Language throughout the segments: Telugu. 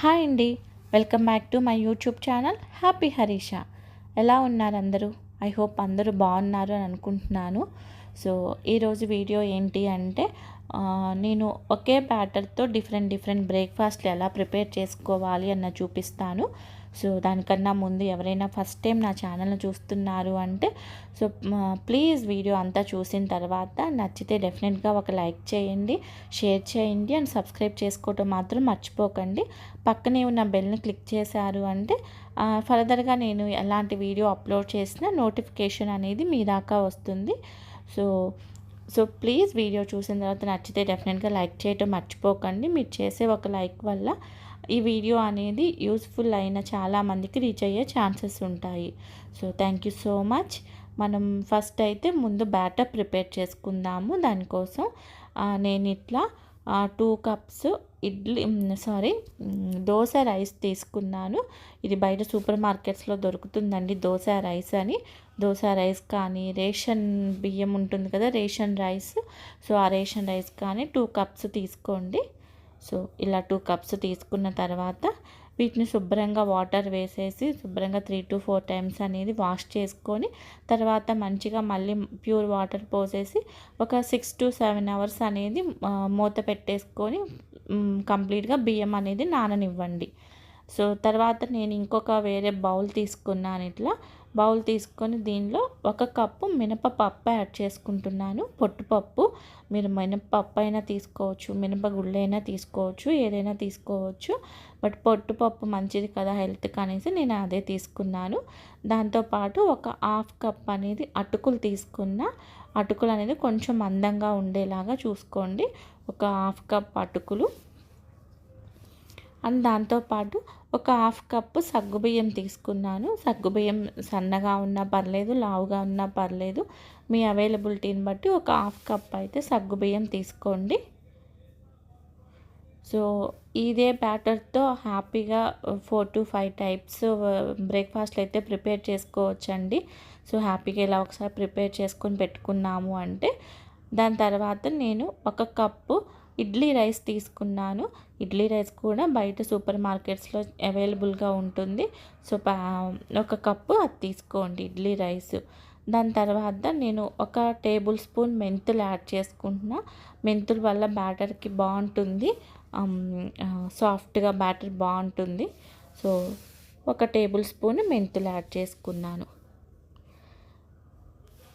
హాయ్ అండి. Welcome back to my YouTube channel happy Harisha. ఎలా ఉన్నారు అందరూ? ఐ హోప్ అందరూ బాగున్నారు అని అనుకుంటున్నాను. సో ఈరోజు వీడియో ఏంటి అంటే నేను ఒకే బ్యాటర్తో డిఫరెంట్ డిఫరెంట్ బ్రేక్ఫాస్ట్లు ఎలా ప్రిపేర్ చేసుకోవాలి అన్న చూపిస్తాను. సో దానికన్నా ముందు ఎవరైనా ఫస్ట్ టైం నా ఛానల్ని చూస్తున్నారు అంటే సో ప్లీజ్ వీడియో అంతా చూసిన తర్వాత నచ్చితే డెఫినెట్గా ఒక లైక్ చేయండి షేర్ చేయండి అండ్ సబ్స్క్రైబ్ చేసుకోవటం మాత్రం మర్చిపోకండి. పక్కనే ఉన్న బెల్ని క్లిక్ చేశారు అంటే ఫర్దర్గా నేను ఎలాంటి వీడియో అప్లోడ్ చేసినా నోటిఫికేషన్ అనేది మీ దాకా వస్తుంది. సో సో ప్లీజ్ వీడియో చూసిన తర్వాత నచ్చితే డెఫినెట్గా లైక్ చేయటం మర్చిపోకండి. మీరు చేసే ఒక లైక్ వల్ల ఈ వీడియో అనేది యూస్ఫుల్ అయిన చాలామందికి రీచ్ అయ్యే ఛాన్సెస్ ఉంటాయి. So thank you so much మనం ఫస్ట్ అయితే ముందు బ్యాటర్ ప్రిపేర్ చేసుకుందాము. దానికోసం నేను ఇట్లా two cups idli sorry dosa rice తీసుకున్నాను. ఇది బయట సూపర్ మార్కెట్స్లో దొరుకుతుందండి దోశ రైస్ అని. దోశ రైస్ కానీ రేషన్ బియ్యం ఉంటుంది కదా రేషన్ రైస్ సో ఆ రేషన్ రైస్ కానీ టూ కప్స్ తీసుకోండి. సో ఇలా టూ కప్స్ తీసుకున్న తర్వాత వీటిని శుభ్రంగా వాటర్ వేసేసి శుభ్రంగా త్రీ టు ఫోర్ టైమ్స్ అనేది వాష్ చేసుకొని తర్వాత మంచిగా మళ్ళీ ప్యూర్ వాటర్ పోసేసి ఒక సిక్స్ టు సెవెన్ అవర్స్ అనేది మూత పెట్టేసుకొని కంప్లీట్గా బియ్యం అనేది నాననివ్వండి. సో తర్వాత నేను ఇంకొక వేరే బౌల్ తీసుకున్నాను ఇట్లా. బౌల్ తీసుకొని దీనిలో ఒక కప్పు మినపపప్పు యాడ్ చేసుకుంటున్నాను. పొట్టుపప్పు మీరు మినపప్పు అయినా తీసుకోవచ్చు మినపగుళ్ళైనా తీసుకోవచ్చు ఏదైనా తీసుకోవచ్చు. బట్ పొట్టుపప్పు మంచిది కదా హెల్త్కి అనేసి నేను అదే తీసుకున్నాను. దాంతోపాటు ఒక హాఫ్ కప్ అనేది అటుకులు తీసుకున్న. అటుకులు అనేది కొంచెం అందంగా ఉండేలాగా చూసుకోండి. ఒక హాఫ్ కప్ అటుకులు. అండ్ దాంతోపాటు ఒక హాఫ్ కప్పు సగ్గుబియ్యం తీసుకున్నాను. సగ్గుబియ్యం సన్నగా ఉన్నా పర్లేదు లావుగా ఉన్నా పర్లేదు. మీ అవైలబిలిటీని బట్టి ఒక హాఫ్ కప్ అయితే సగ్గుబియ్యం తీసుకోండి. సో ఇదే బ్యాటర్తో హ్యాపీగా ఫోర్ టు ఫైవ్ టైప్స్ బ్రేక్ఫాస్ట్లు అయితే ప్రిపేర్ చేసుకోవచ్చండి. సో హ్యాపీగా ఇలా ఒకసారి ప్రిపేర్ చేసుకొని పెట్టుకున్నాము అంటే దాని తర్వాత నేను ఒక కప్పు ఇడ్లీ రైస్ తీసుకున్నాను. ఇడ్లీ రైస్ కూడా బయట సూపర్ మార్కెట్స్లో అవైలబుల్గా ఉంటుంది. సో ఒక కప్పు అది తీసుకోండి ఇడ్లీ రైస్. దాని తర్వాత నేను ఒక టేబుల్ స్పూన్ మెంతులు యాడ్ చేసుకుంటున్నా. మెంతుల వల్ల బ్యాటర్కి బాగుంటుంది. సాఫ్ట్గా బ్యాటర్ బాగుంటుంది. సో ఒక టేబుల్ స్పూన్ మెంతులు యాడ్ చేసుకున్నాను.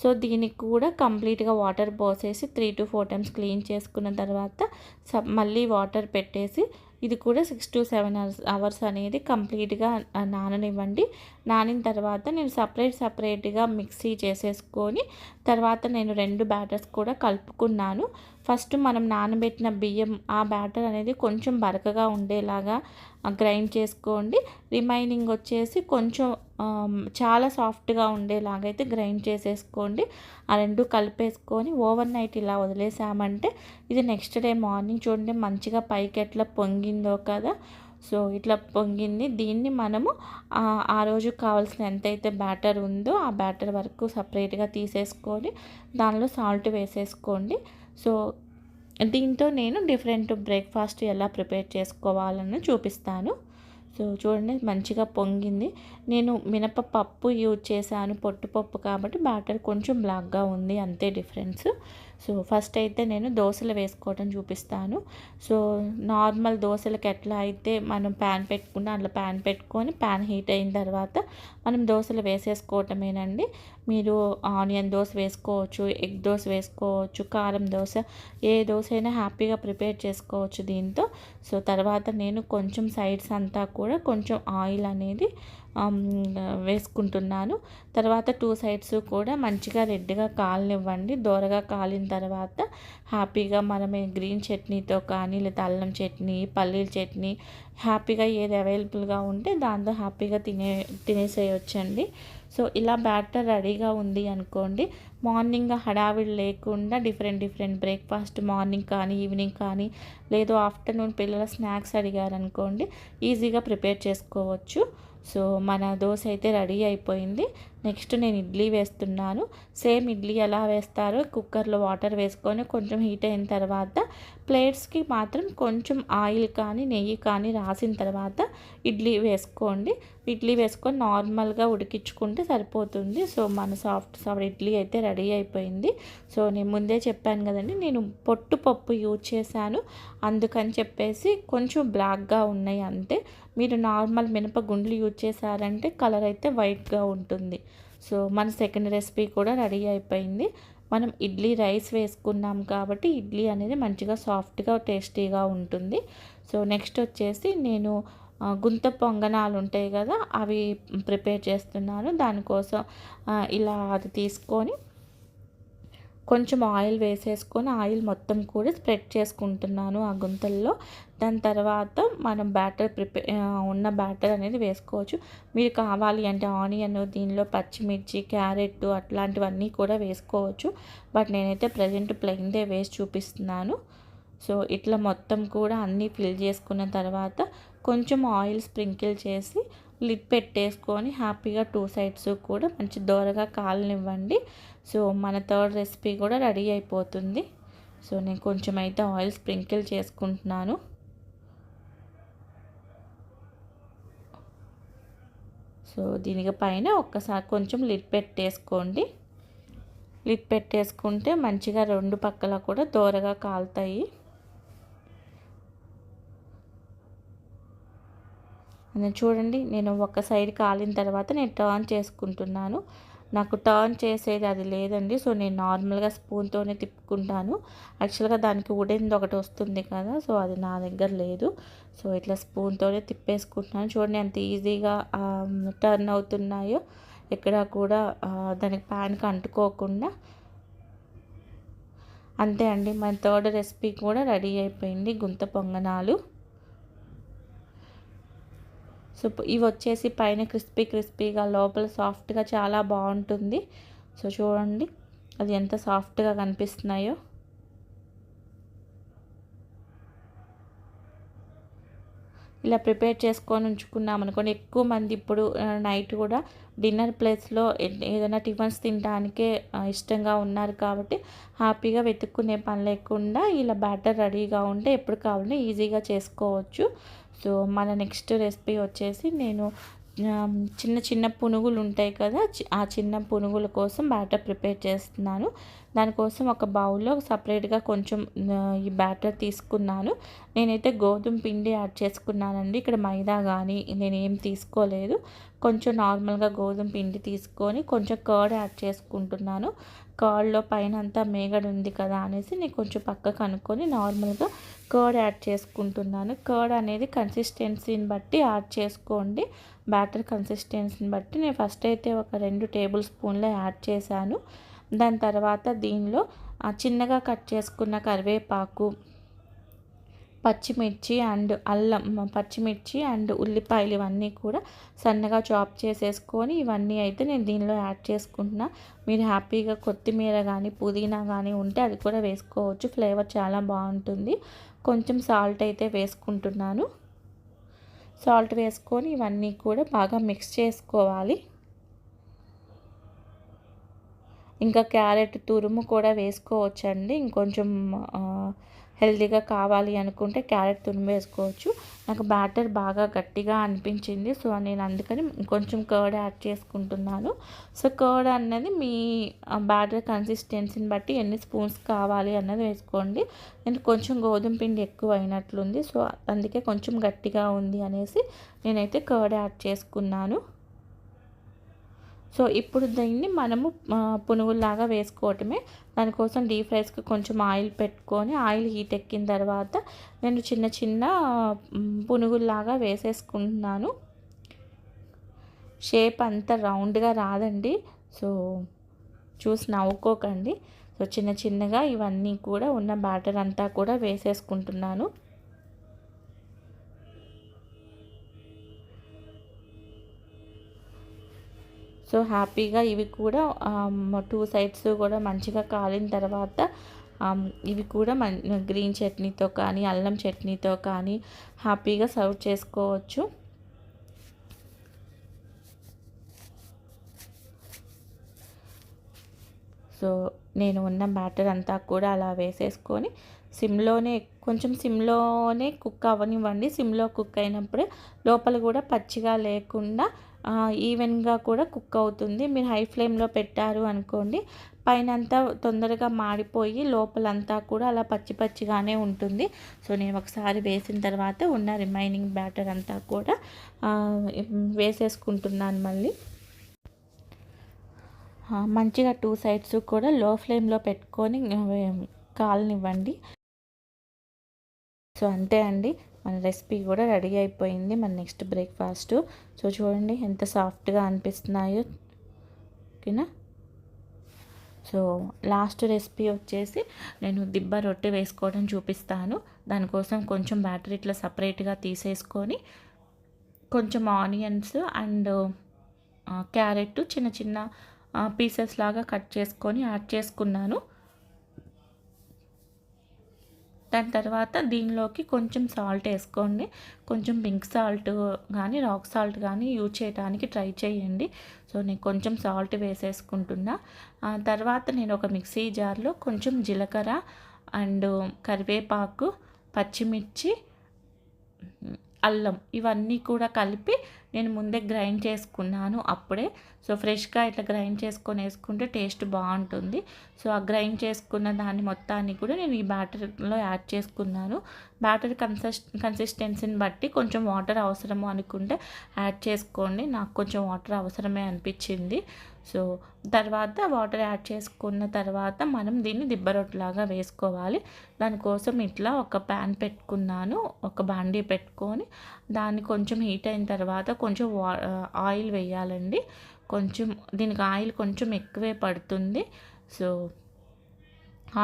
సో దీనికి కూడా కంప్లీట్గా వాటర్ పోసేసి three to four times clean చేసుకున్న తర్వాత మళ్ళీ వాటర్ పెట్టేసి ఇది కూడా six to seven hours hours అనేది కంప్లీట్గా నాననివ్వండి. నానిన తర్వాత నేను సపరేట్ సపరేట్గా మిక్సీ చేసేసుకొని తర్వాత నేను రెండు బ్యాటర్స్ కూడా కలుపుకున్నాను. ఫస్ట్ మనం నానబెట్టిన బియ్యం ఆ బ్యాటర్ అనేది కొంచెం బరకగా ఉండేలాగా గ్రైండ్ చేసుకోండి. రిమైనింగ్ వచ్చేసి కొంచెం చాలా సాఫ్ట్గా ఉండేలాగా అయితే గ్రైండ్ చేసేసుకోండి. ఆ రెండు కలిపేసుకొని ఓవర్ నైట్ ఇలా వదిలేసామంటే ఇది నెక్స్ట్ డే మార్నింగ్ చూడండి మంచిగా పైకి ఎట్లా పొంగిందో కదా. సో ఇట్లా పొంగింది. దీన్ని మనము ఆ రోజు కావాల్సిన ఎంతైతే బ్యాటర్ ఉందో ఆ బ్యాటర్ వరకు సపరేట్గా తీసేసుకొని దానిలో సాల్ట్ వేసేసుకోండి. సో దీంతో నేను డిఫరెంట్ బ్రేక్ఫాస్ట్ ఎలా ప్రిపేర్ చేసుకోవాలని చూపిస్తాను. సో చూడండి మంచిగా పొంగింది. నేను మినపప్పు యూజ్ చేశాను పొట్టుపప్పు కాబట్టి బ్యాటర్ కొంచెం బ్లాక్గా ఉంది అంతే డిఫరెన్స్. సో ఫస్ట్ అయితే నేను దోశలు వేసుకోవడం చూపిస్తాను. సో నార్మల్ దోశలకు ఎట్లా అయితే మనం ప్యాన్ పెట్టుకున్నా అట్లా ప్యాన్ పెట్టుకొని ప్యాన్ హీట్ అయిన తర్వాత మనం దోశలు వేసేసుకోవటమేనండి. మీరు ఆనియన్ దోశ వేసుకోవచ్చు ఎగ్ దోశ వేసుకోవచ్చు కారం దోశ ఏ దోశ అయినా హ్యాపీగా ప్రిపేర్ చేసుకోవచ్చు దీంతో. సో తర్వాత నేను కొంచెం సైడ్స్ అంతా కూడా కొంచెం ఆయిల్ అనేది వేసుకుంటున్నాను. తర్వాత టూ సైడ్స్ కూడా మంచిగా రెడ్గా కాలనివ్వండి దోరగా కాలిన తర్వాత హ్యాపీగా మనం గ్రీన్ చట్నీతో కానీ లేదా అల్లం చట్నీ పల్లీల చట్నీ హ్యాపీగా ఏది అవైలబుల్గా ఉంటే దాంతో హ్యాపీగా తినే తినేసేయొచ్చండి. సో ఇలా బ్యాటర్ రెడీగా ఉంది అనుకోండి. మార్నింగ్ హడావిడి లేకుండా డిఫరెంట్ డిఫరెంట్ బ్రేక్ఫాస్ట్ మార్నింగ్ కానీ ఈవినింగ్ కానీ లేదు ఆఫ్టర్నూన్ పిల్లల స్నాక్స్ అడిగారనుకోండి ఈజీగా ప్రిపేర్ చేసుకోవచ్చు. సో మన దోశ అయితే రెడీ అయిపోయింది. నెక్స్ట్ నేను ఇడ్లీ వేస్తున్నాను. సేమ్ ఇడ్లీ ఎలా వేస్తారో కుక్కర్లో వాటర్ వేసుకొని కొంచెం హీట్ అయిన తర్వాత ప్లేట్స్కి మాత్రం కొంచెం ఆయిల్ కానీ నెయ్యి కానీ రాసిన తర్వాత ఇడ్లీ వేసుకోండి. ఇడ్లీ వేసుకొని నార్మల్గా ఉడికించుకుంటే సరిపోతుంది. సో మన సాఫ్ట్ సాఫ్ట్ ఇడ్లీ అయితే రెడీ అయిపోయింది. సో నేను ముందే చెప్పాను కదండి నేను పొట్టు పప్పు యూజ్ చేశాను. అందుకని చెప్పేసి కొంచెం బ్లాక్గా ఉన్నాయి అంతే. మీరు నార్మల్ మినప గుండ్లు యూజ్ చేశారంటే కలర్ అయితే వైట్గా ఉంటుంది. సో మన సెకండ్ రెసిపీ కూడా రెడీ అయిపోయింది. మనం ఇడ్లీ రైస్ వేసుకున్నాం కాబట్టి ఇడ్లీ అనేది మంచిగా సాఫ్ట్గా టేస్టీగా ఉంటుంది. సో నెక్స్ట్ వచ్చేసి నేను గుంత పొంగనాలు ఉంటాయి కదా అవి ప్రిపేర్ చేస్తున్నాను. దానికోసం ఇలా అది తీసుకొని కొంచెం ఆయిల్ వేసేసుకొని ఆయిల్ మొత్తం కూడా స్ప్రెడ్ చేసుకుంటున్నాను ఆ గుంతల్లో. దాని తర్వాత మనం బ్యాటర్ ప్రిపేర్ ఉన్న బ్యాటర్ అనేది వేసుకోవచ్చు. మీరు కావాలి అంటే ఆనియన్ దీనిలో పచ్చిమిర్చి క్యారెట్ అట్లాంటివన్నీ కూడా వేసుకోవచ్చు. బట్ నేనైతే ప్రజెంట్ ప్లెయిన్దే వేసి చూపిస్తున్నాను. సో ఇట్లా మొత్తం కూడా అన్నీ ఫిల్ చేసుకున్న తర్వాత కొంచెం ఆయిల్ స్ప్రింకిల్ చేసి లిడ్ పెట్టేసుకొని హ్యాపీగా టూ సైడ్స్ కూడా మంచి దోరగా కాలనివ్వండి. సో మన థర్డ్ రెసిపీ కూడా రెడీ అయిపోతుంది. సో నేను కొంచెం అయితే ఆయిల్ స్ప్రింకిల్ చేసుకుంటున్నాను. సో దీనికి పైన ఒక్కసారి కొంచెం లిడ్ పెట్టేసుకోండి. లిడ్ పెట్టేసుకుంటే మంచిగా రెండు పక్కల కూడా దోరగా కాలుతాయి. చూడండి నేను ఒక సైడ్ కాలిన తర్వాత నేను టర్న్ చేసుకుంటున్నాను. నాకు టర్న్ చేసేది అది లేదండి. సో నేను నార్మల్గా స్పూన్తోనే తిప్పుకుంటాను. యాక్చువల్గా దానికి ఉడేది ఒకటి వస్తుంది కదా సో అది నా దగ్గర లేదు. సో ఇట్లా స్పూన్తోనే తిప్పేసుకుంటున్నాను. చూడండి ఎంత ఈజీగా టర్న్ అవుతున్నాయో. ఎక్కడ కూడా దానికి ప్యాన్కి అంటుకోకుండా. అంతే అండి. మన థర్డ్ రెసిపీ కూడా రెడీ అయిపోయింది. గుంత పొంగనాలు. సో ఇవి వచ్చేసి పైన క్రిస్పీ క్రిస్పీగా లోపల సాఫ్ట్గా చాలా బాగుంటుంది. సో చూడండి అది ఎంత సాఫ్ట్గా కనిపిస్తున్నాయో. ఇలా ప్రిపేర్ చేసుకొని ఉంచుకున్నాం అనుకోండి ఎక్కువ మంది ఇప్పుడు నైట్ కూడా డిన్నర్ ప్లేస్లో ఏదైనా టిఫిన్స్ తినడానికే ఇష్టంగా ఉన్నారు కాబట్టి హ్యాపీగా వెతుక్కునే పని లేకుండా ఇలా బ్యాటర్ రెడీగా ఉంటే ఎప్పుడు కావాలంటే ఈజీగా చేసుకోవచ్చు. సో మన నెక్స్ట్ రెసిపీ వచ్చేసి నేను చిన్న చిన్న పునుగులు ఉంటాయి కదా ఆ చిన్న పునుగుల కోసం బ్యాటర్ ప్రిపేర్ చేస్తున్నాను. దానికోసం ఒక బౌల్లో సపరేట్గా కొంచెం ఈ బ్యాటర్ తీసుకున్నాను. నేనైతే గోధుమ పిండి యాడ్ చేసుకున్నానండి. ఇక్కడ మైదా కానీ నేను ఏం తీసుకోలేదు. కొంచెం నార్మల్గా గోధుమ పిండి తీసుకొని కొంచెం కర్డ్ యాడ్ చేసుకుంటున్నాను. కర్డ్లో పైన అంతా మేగడ ఉంది కదా అనేసి నేను కొంచెం పక్కకు అనుకొని నార్మల్గా కర్డ్ యాడ్ చేసుకుంటున్నాను. కర్డ్ అనేది కన్సిస్టెన్సీని బట్టి యాడ్ చేసుకోండి. బ్యాటర్ కన్సిస్టెన్సీని బట్టి నేను ఫస్ట్ అయితే ఒక రెండు టేబుల్ స్పూన్లో యాడ్ చేశాను. దాని తర్వాత దీనిలో చిన్నగా కట్ చేసుకున్న కరివేపాకు పచ్చిమిర్చి అండ్ అల్లం పచ్చిమిర్చి అండ్ ఉల్లిపాయలు ఇవన్నీ కూడా సన్నగా చాప్ చేసేసుకొని ఇవన్నీ అయితే నేను దీనిలో యాడ్ చేసుకుంటున్నా. మీరు హ్యాపీగా కొత్తిమీర కానీ పుదీనా కానీ ఉంటే అది కూడా వేసుకోవచ్చు. ఫ్లేవర్ చాలా బాగుంటుంది. కొంచెం సాల్ట్ అయితే వేసుకుంటున్నాను. సాల్ట్ వేసుకొని ఇవన్నీ కూడా బాగా మిక్స్ చేసుకోవాలి. ఇంకా క్యారెట్ తురుము కూడా వేసుకోవచ్చండి. ఇంకొంచెం హెల్తీగా కావాలి అనుకుంటే క్యారెట్ తురుము వేసుకోవచ్చు. నాకు బ్యాటర్ బాగా గట్టిగా అనిపించింది. సో నేను అందుకని కొంచెం కర్డ్ యాడ్ చేసుకుంటున్నాను. సో కర్డ్ అన్నది మీ బ్యాటర్ కన్సిస్టెన్సీని బట్టి ఎన్ని స్పూన్స్ కావాలి అన్నది వేసుకోండి. నేను కొంచెం గోధుమ పిండి ఎక్కువ అయినట్లుంది. సో అందుకే కొంచెం గట్టిగా ఉంది అనేసి నేనైతే కర్డ్ యాడ్ చేసుకున్నాను. సో ఇప్పుడు దీన్ని మనము పునుగుల్లాగా వేసుకోవటమే. దానికోసం డీప్ ఫ్రైస్కి కొంచెం ఆయిల్ పెట్టుకొని ఆయిల్ హీట్ ఎక్కిన తర్వాత నేను చిన్న చిన్న పునుగుల్లాగా వేసేసుకుంటున్నాను. షేప్ అంతా రౌండ్గా రాదండి. సో చూసి నవ్వుకోకండి. సో చిన్న చిన్నగా ఇవన్నీ కూడా ఉన్న బ్యాటర్ అంతా కూడా వేసేసుకుంటున్నాను. సో హ్యాపీగా ఇవి కూడా టూ సైడ్స్ కూడా మంచిగా కాలిన తర్వాత ఇవి కూడా మన గ్రీన్ చట్నీతో కానీ అల్లం చట్నీతో కానీ హ్యాపీగా సర్వ్ చేసుకోవచ్చు. సో నేను ఉన్న బ్యాటర్ అంతా కూడా అలా వేసేసుకొని సిమ్లోనే కొంచెం సిమ్లోనే కుక్ అవ్వనివ్వండి. సిమ్లో కుక్ అయినప్పుడే లోపల కూడా పచ్చిగా లేకుండా ఈవెన్గా కూడా కుక్ అవుతుంది. మీరు హై ఫ్లేమ్లో పెట్టారు అనుకోండి పైన అంతా తొందరగా మాడిపోయి లోపలంతా కూడా అలా పచ్చి పచ్చిగానే ఉంటుంది. సో నేను ఒకసారి వేసిన తర్వాత ఉన్న రిమైనింగ్ బ్యాటర్ అంతా కూడా వేసేసుకుంటున్నాను మళ్ళీ. మంచిగా టూ సైడ్స్ కూడా లో ఫ్లేమ్లో పెట్టుకొని కాలనివ్వండి. సో అంతే అండి. మన రెసిపీ కూడా రెడీ అయిపోయింది మన నెక్స్ట్ బ్రేక్ఫాస్ట్. సో చూడండి ఎంత సాఫ్ట్గా అనిపిస్తున్నాయో. ఓకేనా? సో లాస్ట్ రెసిపీ వచ్చేసి నేను దిబ్బ రొట్టె వేసుకోవడం చూపిస్తాను. దానికోసం కొంచెం బ్యాటర్ ఇట్లా సపరేట్గా తీసేసుకొని కొంచెం ఆనియన్స్ అండ్ క్యారెట్ చిన్న చిన్న పీసెస్ లాగా కట్ చేసుకొని యాడ్ చేసుకున్నాను. దాని తర్వాత దీనిలోకి కొంచెం సాల్ట్ వేసుకోండి. కొంచెం పింక్ సాల్ట్ కానీ రాక్ సాల్ట్ కానీ యూజ్ చేయడానికి ట్రై చేయండి. సో నేను కొంచెం సాల్ట్ వేసేసుకుంటున్నా. తర్వాత నేను ఒక మిక్సీ జార్లో కొంచెం జీలకర్ర అండ్ కరివేపాకు పచ్చిమిర్చి అల్లం ఇవన్నీ కూడా కలిపి నేను ముందే గ్రైండ్ చేసుకున్నాను అప్పుడే. సో ఫ్రెష్గా ఇట్లా గ్రైండ్ చేసుకొని వేసుకుంటే టేస్ట్ బాగుంటుంది. సో ఆ గ్రైండ్ చేసుకున్న దాన్ని మొత్తాన్ని కూడా నేను ఈ బ్యాటర్లో యాడ్ చేసుకున్నాను. బ్యాటర్ కన్సస్ కన్సిస్టెన్సీని బట్టి కొంచెం వాటర్ అవసరము అనుకుంటే యాడ్ చేసుకోండి. నాకు కొంచెం వాటర్ అవసరమే అనిపించింది. సో తర్వాత వాటర్ యాడ్ చేసుకున్న తర్వాత మనం దీన్ని దిబ్బరొట్టులాగా వేసుకోవాలి. దానికోసం ఇట్లా ఒక ప్యాన్ పెట్టుకున్నాను. ఒక బాండీ పెట్టుకొని దాన్ని కొంచెం హీట్ అయిన తర్వాత కొంచెం ఆయిల్ వేయాలండి. కొంచెం దీనికి ఆయిల్ కొంచెం ఎక్కువే పడుతుంది. సో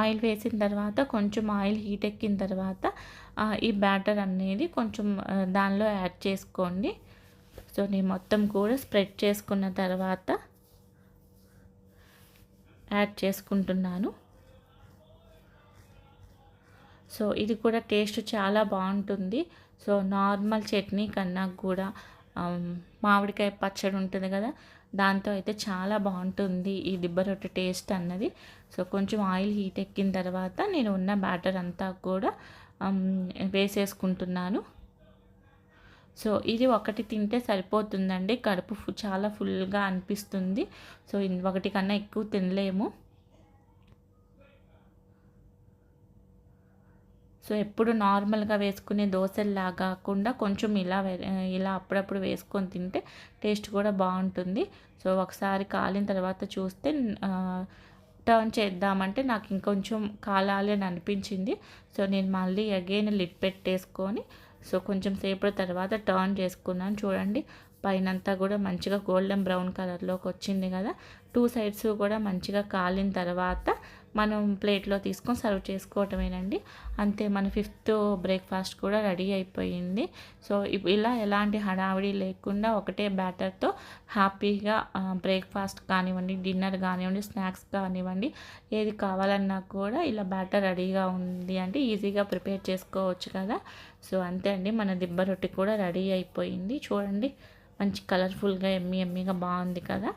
ఆయిల్ వేసిన తర్వాత కొంచెం ఆయిల్ హీట్ ఎక్కిన తర్వాత ఈ బ్యాటర్ అనేది కొంచెం దానిలో యాడ్ చేసుకోండి. సో నేను మొత్తం కూడా స్ప్రెడ్ చేసుకున్న తర్వాత యాడ్ చేసుకుంటున్నాను. సో ఇది కూడా టేస్ట్ చాలా బాగుంటుంది. సో నార్మల్ చట్నీ కన్నా కూడా మామిడికాయ పచ్చడి ఉంటుంది కదా దాంతో అయితే చాలా బాగుంటుంది ఈ దిబ్బ రొట్టె టేస్ట్ అన్నది. సో కొంచెం ఆయిల్ హీట్ ఎక్కిన తర్వాత నేను ఉన్న బ్యాటర్ అంతా కూడా వేసేసుకుంటున్నాను. సో ఇది ఒకటి తింటే సరిపోతుందండి. కడుపు చాలా ఫుల్గా అనిపిస్తుంది. సో ఒకటి కన్నా ఎక్కువ తినలేము. సో ఎప్పుడు నార్మల్గా వేసుకునే దోశల్లా కాకుండా కొంచెం ఇలా ఇలా అప్పుడప్పుడు వేసుకొని తింటే టేస్ట్ కూడా బాగుంటుంది. సో ఒకసారి కాలిన తర్వాత చూస్తే టర్న్ చేద్దామంటే నాకు ఇంకొంచెం కాలాలి అని అనిపించింది. సో నేను మళ్ళీ అగైన్ లిడ్ పెట్టేసుకొని సో కొంచెం సేపటి తర్వాత టర్న్ చేసుకున్నాను. చూడండి పైనంతా కూడా మంచిగా గోల్డెన్ బ్రౌన్ కలర్లోకి వచ్చింది కదా. టూ సైడ్స్ కూడా మంచిగా కాలిన తర్వాత మనం ప్లేట్లో తీసుకొని సర్వ్ చేసుకోవటమేనండి. అంతే మన ఫిఫ్త్ బ్రేక్ఫాస్ట్ కూడా రెడీ అయిపోయింది. సో ఇలా ఎలాంటి హడావిడి లేకుండా ఒకటే బ్యాటర్తో హ్యాపీగా బ్రేక్ఫాస్ట్ కానివ్వండి డిన్నర్ కానివ్వండి స్నాక్స్ కానివ్వండి ఏది కావాలన్నా కూడా ఇలా బ్యాటర్ రెడీగా ఉంది అంటే ఈజీగా ప్రిపేర్ చేసుకోవచ్చు కదా. సో అంతే అండి. మన దిబ్బ రొట్టి కూడా రెడీ అయిపోయింది. చూడండి మంచి కలర్ఫుల్గా ఎమ్మి ఎమ్మిగా బాగుంది కదా.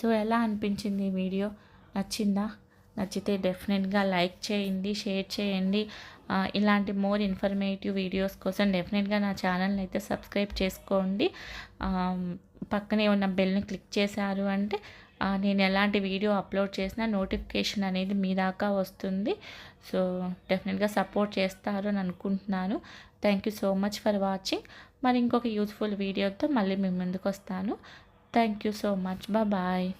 సో ఎలా అనిపించింది వీడియో? నచ్చిందా? నచ్చితే డెఫినెట్గా లైక్ చేయండి షేర్ చేయండి. ఇలాంటి మోర్ ఇన్ఫర్మేటివ్ వీడియోస్ కోసం డెఫినెట్గా నా ఛానల్ని అయితే సబ్స్క్రైబ్ చేసుకోండి. పక్కనే ఉన్న బెల్ని క్లిక్ చేశారు అంటే నేను ఎలాంటి వీడియో అప్లోడ్ చేసినా నోటిఫికేషన్ అనేది మీ దాకా వస్తుంది. సో డెఫినెట్గా సపోర్ట్ చేస్తారు అని అనుకుంటున్నాను. Thank you so much for watching. మరి ఇంకొక యూస్ఫుల్ వీడియోతో మళ్ళీ మీ ముందుకు వస్తాను. Thank you so much. Bye.